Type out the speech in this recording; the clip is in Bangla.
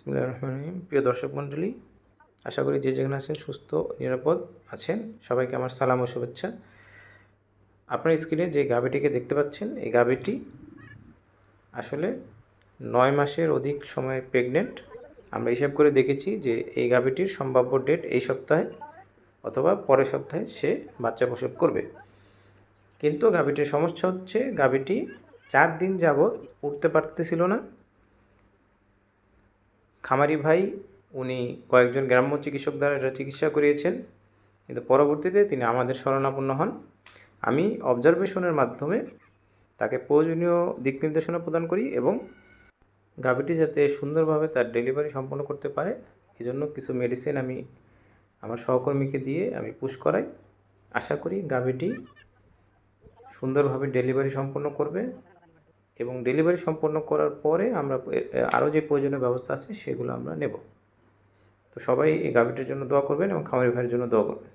বিসমিল্লাহির রহমানির রহিম। প্রিয় দর্শক মণ্ডলী, আশা করি যে যেখানে আছেন সুস্থ, নিরাপদ আছেন। সবাইকে আমার সালাম ও শুভেচ্ছা। আপনার স্ক্রিনে যে গাভীটিকে দেখতে পাচ্ছেন, এই গাভীটি আসলে নয় মাসের অধিক সময় প্রেগনেন্ট আমরা হিসাব করে দেখেছি যে এই গাভীটির সম্ভাব্য ডেট এই সপ্তাহে অথবা পরের সপ্তাহে সে বাচ্চা প্রসব করবে। কিন্তু গাভীটির সমস্যা হচ্ছে, গাভীটি চার দিন যাবৎ উঠতে পারতেছিল না। খামারি ভাই, উনি কয়েকজন গ্রাম্য চিকিৎসক দ্বারা এটা চিকিৎসা করিয়েছেন। কিন্তু পরবর্তীতে তিনি আমাদের শরণাপন্ন হন। আমি অবজারভেশনের মাধ্যমে তাকে প্রয়োজনীয় দিক নির্দেশনা প্রদান করি এবং গাভীটি যাতে সুন্দরভাবে তার ডেলিভারি সম্পন্ন করতে পারে, এজন্য কিছু মেডিসিন আমি আমার সহকর্মীকে দিয়ে আমি পুশ করাই। আশা করি গাভীটি সুন্দরভাবে ডেলিভারি সম্পন্ন করবে। এবং ডেলিভারি সম্পন্ন করার পরে আমরা আরও যে প্রয়োজনীয় ব্যবস্থা আছে সেগুলো আমরা নেব। তো সবাই এই গাভীটির জন্য দোয়া করবেন এবং খামারি ভাইয়ের জন্য দোয়া করবেন।